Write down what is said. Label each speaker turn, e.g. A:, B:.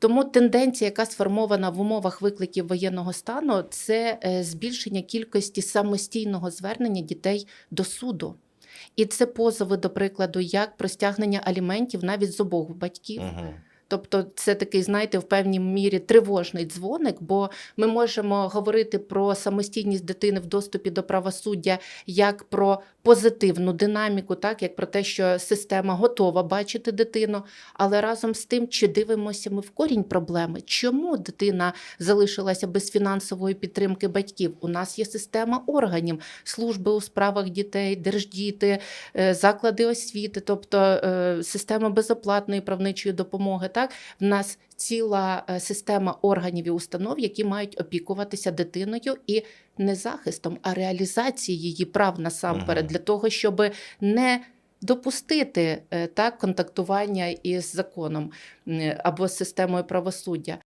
A: Тому тенденція, яка сформована в умовах викликів воєнного стану, це е, збільшення кількості самостійного звернення дітей до суду. І це позови, до прикладу, як про стягнення аліментів навіть з обох батьків.
B: Угу.
A: Тобто, це такий, знаєте, в певній мірі тривожний дзвоник, бо ми можемо говорити про самостійність дитини в доступі до правосуддя як про позитивну динаміку, так як про те, що система готова бачити дитину. Але разом з тим, чи дивимося ми в корінь проблеми, чому дитина залишилася без фінансової підтримки батьків? У нас є система органів, служби у справах дітей, держдіти, е, заклади освіти, тобто е, система безоплатної правничої допомоги. В нас ціла е, система органів і установ, які мають опікуватися дитиною і не захистом, а реалізацією її прав насамперед, для того, щоб не допустити е, так контактування із законом або з системою правосуддя.